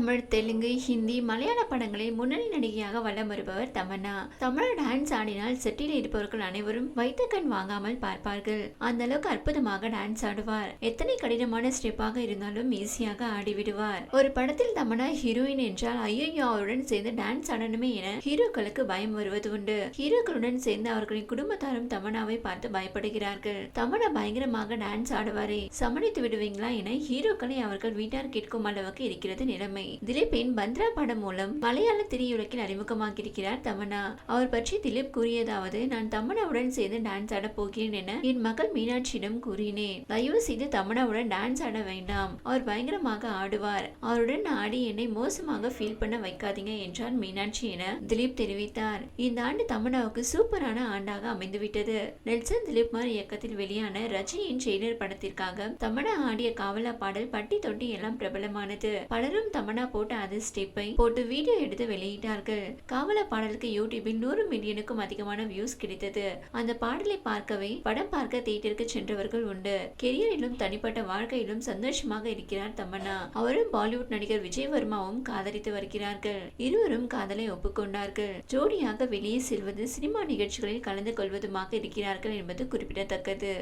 தமிழ் தெலுங்கு ஹிந்தி மலையாள படங்களில் முன்னணி நடிகையாக வலம் வருபவர் தமன்னா. தமிழ் டான்ஸ் ஆடினால் செட்டில் இருப்பவர்கள் அனைவரும் வைத்த கண் வாங்காமல் பார்ப்பார்கள். அந்த அளவுக்கு அற்புதமாக டான்ஸ் ஆடுவார். எத்தனை கடினமான ஸ்டெப்பாக இருந்தாலும் ஈஸியாக ஆடிவிடுவார். ஒரு படத்தில் தமன்னா ஹீரோயின் என்றால் ஐயோ அவருடன் சேர்ந்து டான்ஸ் ஆடணுமே என ஹீரோக்களுக்கு பயம் வருவது உண்டு. ஹீரோக்களுடன் சேர்ந்து அவர்களின் குடும்பத்தாரும் தமனாவை பார்த்து பயப்படுகிறார்கள். தமனா பயங்கரமாக டான்ஸ் ஆடுவாரே. சமாளித்து விடுவீங்களா என ஹீரோக்களை அவர்கள் வீட்டார் கேட்கும் அளவுக்கு இருக்கிறது நிலைமை. திலீப்பின் பந்த்ரா படம் மூலம் மலையாள திரையுலகில் அறிமுகமாகியிருக்கிறார் தமனா அவர் பற்றி திலீப் கூறியதாவது நான் தமனாவுடன் சேர்ந்து டான்ஸ் ஆட போகிறேன் என என் மகள் மீனாட்சியிடம் கூறினேன். தயவு செய்து தமனாவுடன் டான்ஸ் ஆட வேண்டாம். அவர் பயங்கரமாக ஆடுவார். அவருடன் ஆடி என்னை மோசமாக ஃபீல் பண்ண வைக்காதீங்க என்றார் மீனாட்சி என திலீப் தெரிவித்தார். இந்த ஆண்டு தமனாவுக்கு சூப்பரான ஆண்டாக அமைந்துவிட்டது. நெல்சன் திலீப்குமார் இயக்கத்தில் வெளியான ரஜினியின் ட்ரெய்லர் படத்திற்காக தமனா ஆடிய காவலா பாடல் பட்டி தொட்டி எல்லாம் பிரபலமானது. பலரும் தமனா தமன்னா போட்ட அது ஸ்டெப்பை போட்டு வீடியோ எடுத்து வெளியிட்டார்கள். காவல பாடலுக்கு யூடியூபில் நூறு மில்லியனுக்கும் அதிகமான வியூஸ் கிடைத்தது. அந்த பாடலை பார்க்கவே படம் பார்க்க தியேட்டருக்கு சென்றவர்கள் உண்டு. கெரியரிலும் தனிப்பட்ட வாழ்க்கையிலும் சந்தோஷமாக இருக்கிறார் தமன்னா. அவரும் பாலிவுட் நடிகர் விஜய் வர்மாவும் காதலித்து வருகிறார்கள். இருவரும் காதலை ஒப்புக்கொண்டார்கள். ஜோடியாக வெளியே செல்வது சினிமா நிகழ்ச்சிகளில் கலந்து கொள்வதுமாக இருக்கிறார்கள் என்பது குறிப்பிடத்தக்கது.